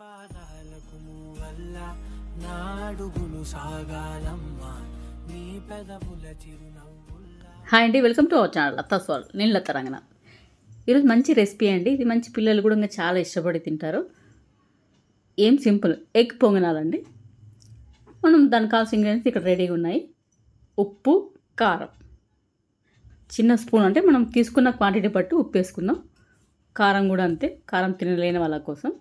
పాదాలకు వల్ల నాడుగులు సాగాలమ్మా. నీ పెదవుల చిరునవ్వుల్లా. హాయ్ అండి వెల్కమ్ టు అవర్ ఛానల్ అత్తా సాల్ నేను లత ఈరోజు మంచి రెసిపీ అండి ఇది మంచి పిల్లలు కూడా ఇంకా చాలా ఇష్టపడి తింటారు. ఏం సింపుల్ ఎగ్ పొంగనాలండి మనం దానికి కావాల్సిన ఇంగ్రీడియంట్స్ ఇక్కడ రెడీగా ఉన్నాయి. ఉప్పు కారం. చిన్న స్పూన్ అంటే మనం తీసుకున్న క్వాంటిటీ బట్టి ఉప్పు వేసుకుందాం. కారం కూడా అంతే కారం తినలేని వాళ్ళ కోసం.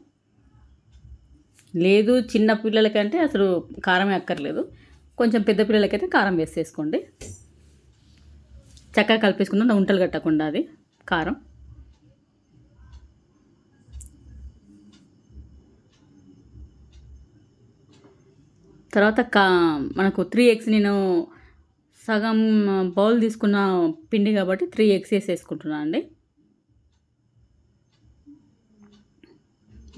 లేదు చిన్న పిల్లలకంటే అసలు కారం అక్కర్లేదు. కొంచెం పెద్ద పిల్లలకైతే కారం వేసేసుకోండి. చక్కగా కలిపేసుకుందాం. ఉంటలు కట్టకుండా అది కారం. తర్వాత కా మనకు త్రీ ఎగ్స్ నేను సగం బౌల్ తీసుకున్న పిండి కాబట్టి త్రీ ఎగ్స్ వేసేసుకుంటున్నాను అండి.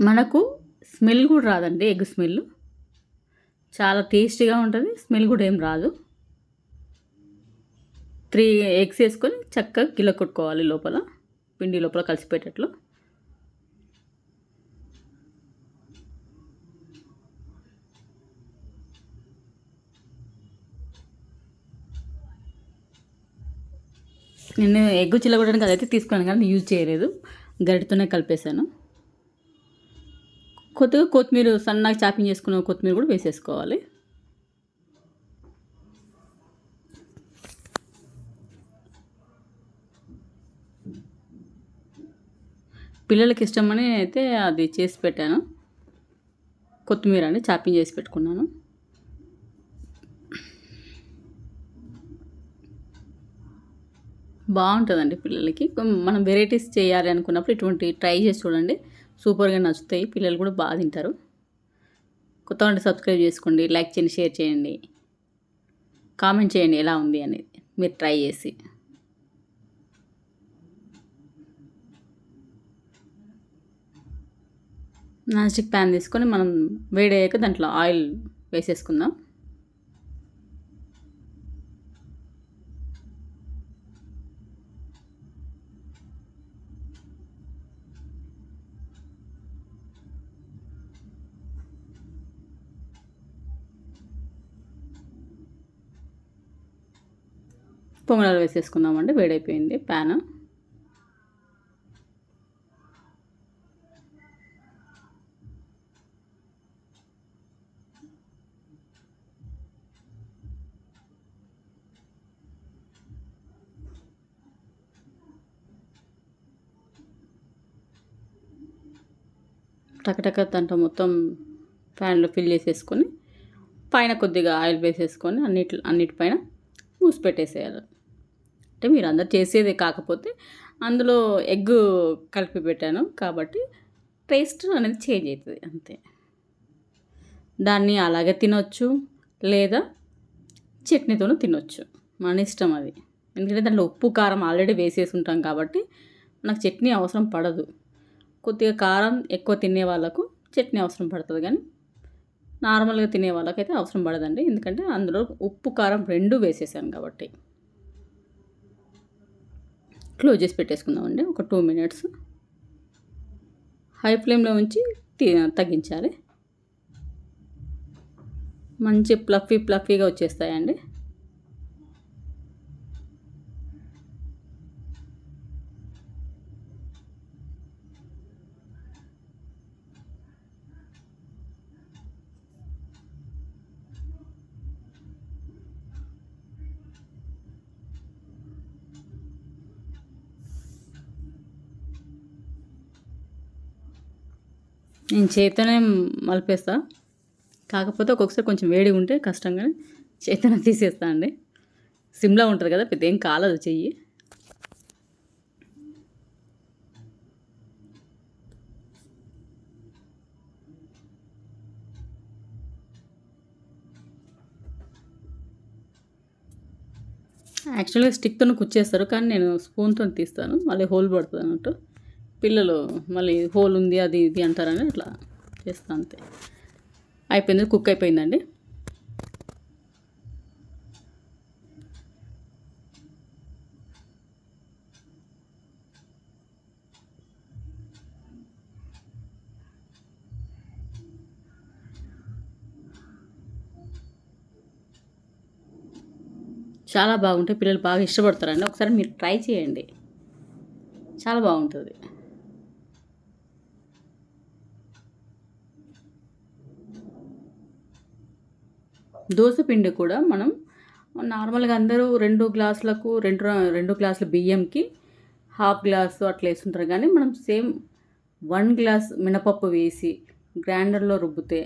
మనకు స్మెల్ కూడా రాదండి ఎగ్ స్మెల్. చాలా టేస్టీగా ఉంటుంది స్మెల్ కూడా ఏం రాదు. త్రీ ఎగ్స్ వేసుకొని చక్కగా కిలో కొట్టుకోవాలి లోపల పిండి లోపల కలిసిపోయేటట్లు. నేను ఎగ్గు చిల్లగొట్టడానికి అదైతే తీసుకున్నాను కానీ యూజ్ చేయలేదు గరిటతోనే కలిపేశాను. కొద్దిగా కొత్తిమీర సన్నగా చాపింగ్ చేసుకున్న కొత్తిమీర కూడా వేసేసుకోవాలి. పిల్లలకి ఇష్టమని అయితే అది చేసి పెట్టాను. కొత్తిమీర అని చాపింగ్ చేసి పెట్టుకున్నాను. బాగుంటుందండి పిల్లలకి. మనం వెరైటీస్ చేయాలి అనుకున్నప్పుడు ఇటువంటి ట్రై చేసి చూడండి. సూపర్గా నచ్చుతాయి. పిల్లలు కూడా బాగా తింటారు. కొత్త వంట సబ్స్క్రైబ్ చేసుకోండి. లైక్ చేయండి షేర్ చేయండి. కామెంట్ చేయండి ఎలా ఉంది అనేది మీరు ట్రై చేసి. నాన్ స్టిక్ ప్యాన్ తీసుకొని మనం వేడయ్యాక దాంట్లో ఆయిల్ వేసేసుకుందాం. పొంగనాలు వేసేసుకుందామండి వేడైపోయింది ప్యాన్. టకటక దాంట్లో మొత్తం ప్యాన్లో ఫిల్ చేసేసుకొని పైన కొద్దిగా ఆయిల్ వేసేసుకొని అన్నిటి అన్నిటిపైన మూసి పెట్టేసేయాలి. అంటే మీరు అందరు చేసేదే కాకపోతే అందులో ఎగ్ కలిపి పెట్టాను కాబట్టి టేస్ట్ అనేది చేంజ్ అవుతుంది అంతే. దాన్ని అలాగే తినొచ్చు లేదా చట్నీతోనూ తినొచ్చు. మన ఇష్టం అది. ఎందుకంటే దాంట్లో ఉప్పు కారం ఆల్రెడీ వేసేసి ఉంటాం కాబట్టి నాకు చట్నీ అవసరం పడదు. కొద్దిగా కారం ఎక్కువ తినే వాళ్ళకు చట్నీ అవసరం పడుతుంది కానీ నార్మల్గా తినే వాళ్ళకైతే అవసరం పడదండి. ఎందుకంటే అందులో ఉప్పు కారం రెండు వేసేసాను కాబట్టి. క్లోజ్ చేసి పెట్టేసుకుందామండి. ఒక టూ మినిట్స్. హై ఫ్లేమ్లో ఉంచి తగ్గించాలి. మంచి ప్లఫీ ప్లఫీగా వచ్చేస్తాయండి. నేను చేతనే మలిపేస్తా. కాకపోతే ఒక్కొక్కసారి కొంచెం వేడిగా ఉంటే కష్టంగా చేతన తీసేస్తా అండి. సిమ్లా ఉంటుంది కదా పెద్ద ఏం కాలదు చెయ్యి. యాక్చువల్గా స్టిక్తో కుచ్చేస్తారు కానీ నేను స్పూన్తో తీస్తాను మళ్ళీ హోల్ పడుతుంది అన్నట్టు. పిల్లలు మళ్ళీ హోల్ ఉంది అది ఇది అంటారని అట్లా చేస్తా అంతే. అయిపోయింది కుక్ అయిపోయిందండి. చాలా బాగుంటాయి పిల్లలు బాగా ఇష్టపడతారండి. ఒకసారి మీరు ట్రై చేయండి. చాలా బాగుంటుంది. దోశ పిండి కూడా మనం నార్మల్గా అందరూ రెండు గ్లాసులకు రెండు రెండు గ్లాసుల బియ్యంకి హాఫ్ గ్లాసు అట్లా వేస్తుంటారు కానీ మనం సేమ్ వన్ గ్లాస్ మినపప్పు వేసి గ్రైండర్లో రుబ్బితే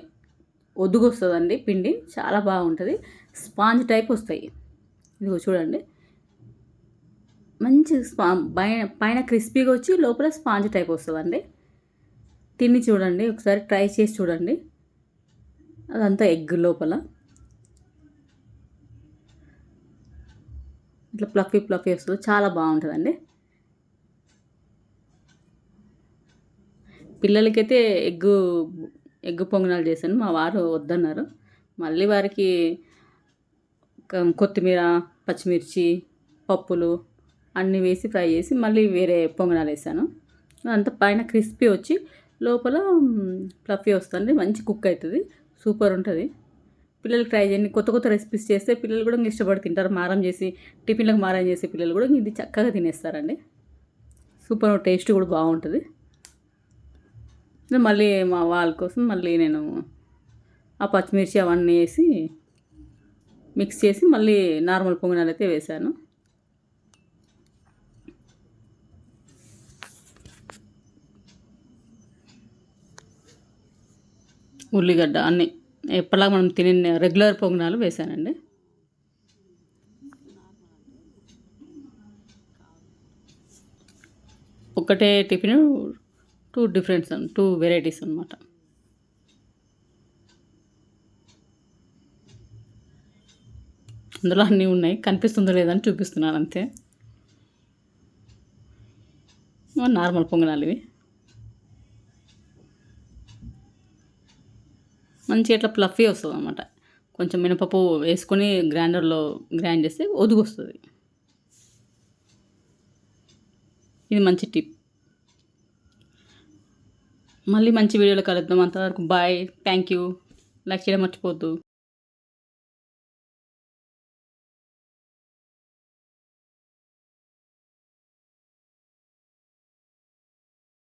ఒదుగు వస్తుందండి పిండి చాలా బాగుంటుంది. స్పాంజ్ టైప్ వస్తాయి. ఇదిగో చూడండి. మంచి స్పా పైన పైన క్రిస్పీగా వచ్చి లోపల స్పాంజ్ టైప్ వస్తుందండి. తిని చూడండి ఒకసారి ట్రై చేసి చూడండి. అదంతా ఎగ్ లోపల. ఇట్లా ప్లఫీ ప్లఫీ వస్తుంది. చాలా బాగుంటుందండి. పిల్లలకైతే ఎగ్గు ఎగ్గు పొంగనాలు చేశాను. మా వారు వద్దన్నారు. మళ్ళీ వారికి కొత్తిమీర పచ్చిమిర్చి పప్పులు అన్నీ వేసి ఫ్రై చేసి మళ్ళీ వేరే పొంగనాలు వేసాను అంతా పైన క్రిస్పీ వచ్చి లోపల ఫ్లఫీ వస్తుంది. మంచి కుక్ అవుతుంది. సూపర్ ఉంటుంది. పిల్లలకి ట్రై చేయండి. కొత్త కొత్త రెసిపీస్ చేస్తే పిల్లలు కూడా ఇష్టపడి తింటారు. మారం చేసి టిఫిన్లకు మారం చేసే పిల్లలు కూడా ఇది చక్కగా తినేస్తారండి. సూపర్ టేస్ట్ కూడా బాగుంటుంది. మళ్ళీ మా వాళ్ళ కోసం మళ్ళీ నేను ఆ పచ్చిమిర్చి అవన్నీ వేసి మిక్స్ చేసి మళ్ళీ నార్మల్ పొంగనాలు అయితే వేశాను ఉల్లిగడ్డ అన్నీ ఎప్పటిలా మనం తినే రెగ్యులర్ పొంగనాలు వేసానండి ఒకటే tiffin two differents two varieties అనమాట అందులో అన్నీ ఉన్నాయి. కనిపిస్తుందో లేదని చూపిస్తున్నాను అంతే. నార్మల్ పొంగనాలు ఇవి. మంచిగా ఇట్లా ఫ్లఫీ వస్తుంది అనమాట కొంచెం మినపప్పు వేసుకొని గ్రైండర్లో గ్రైండ్ చేస్తే ఒదుగు వస్తుంది ఇది మంచి టిప్ మళ్ళీ మంచి వీడియోలో కలుద్దాం. అంతవరకు బాయ్ థ్యాంక్ యూ లైక్ చేయడం మర్చిపోద్దు